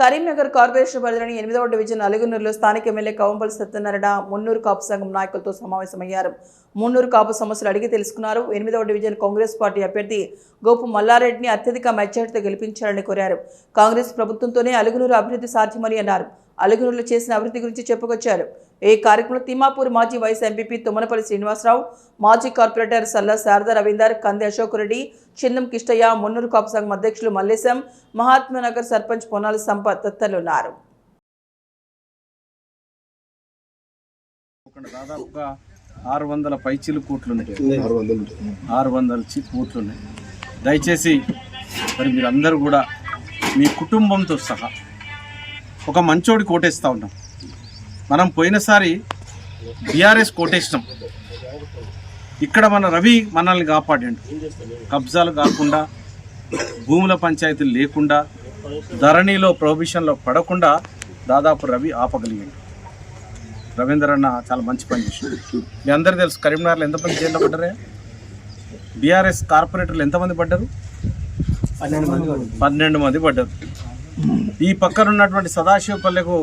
Karimnagar corporation పరిధిలోని ఎనిమిదవ division అలుగునూరులో స్థానిక ఎమ్మెల్యే కవంపల్లి సత్యనారాయణ మున్నూరు కాపు సంఘం నాయకులతో సమావేశమయ్యారు. మున్నూరు కాపు సమస్యలు అడిగి తెలుసుకున్నారు. ఎనిమిదవ డివిజన్ కాంగ్రెస్ పార్టీ అభ్యర్థి గోపు మల్లారెడ్డిని అత్యధిక మెజార్టీతో గెలిపించాలని కోరారు. కాంగ్రెస్ ప్రభుత్వంతోనే అలుగునూరు అభివృద్ధి సాధ్యమని అన్నారు. అలుగునూరులో చేసిన అభివృద్ధి గురించి చెప్పుకొచ్చారు. ఈ కార్యక్రమంలో తిమ్మాపూర్ మాజీ వైస్ ఎంపీపీ తుమ్మనపల్లి శ్రీనివాసరావు మాజీ కార్పొరేటర్ సల్లా శారదా రవీందర్ కంది అశోక్ రెడ్డి చిన్నం కిష్టయ్య మున్నూరు కాపు సంఘం అధ్యక్షులు మల్లేశం మహాత్మానగర్ సర్పంచ్ పొన్నాల సంపత్ తదితరులు ఉన్నారు దాదాపుగా ఆరు వందల పైచీలు కోట్లు ఉన్నాయి. ఆరు వందల చి కోట్లు ఉన్నాయి. దయచేసి మరి మీరందరూ కూడా మీ కుటుంబంతో సహా ఒక మంచోడి కోటేస్తూ ఉన్నాం. మనం పోయినసారి బీఆర్ఎస్ కోటేసినాం. ఇక్కడ మన రవి మనల్ని కాపాడాడు. కబ్జాలు కాకుండా భూముల పంచాయతీలు లేకుండా ధరణిలో ప్రొహిబిషన్లో పడకుండా దాదాపు రవి ఆపగలిగాడు. రవీందర్ అన్న చాలా మంచి పని చేశాడు మీ అందరికీ తెలుసు కరీంనగర్లో ఎంతమంది జైల్లో పడ్డారే? బీఆర్ఎస్ కార్పొరేటర్లు ఎంతమంది పడ్డారు. పన్నెండు మంది పడ్డారు. ఈ పక్కన ఉన్నటువంటి సదాశివపల్లెకు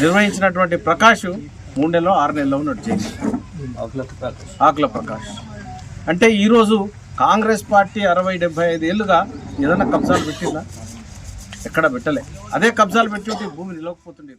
నిర్వహించినటువంటి ప్రకాష్ మూడు నెలలో ఆరు నెలలో ఉన్నాడు జైలు ఆకుల ప్రకాష్ అంటే ఈరోజు కాంగ్రెస్ పార్టీ అరవై డెబ్బై ఐదు ఏళ్ళుగా ఏదైనా కబ్జాలు పెట్టిందా? ఎక్కడ పెట్టలే. అదే కబ్జాలు పెట్టి భూమి నిలవకపోతుండేది.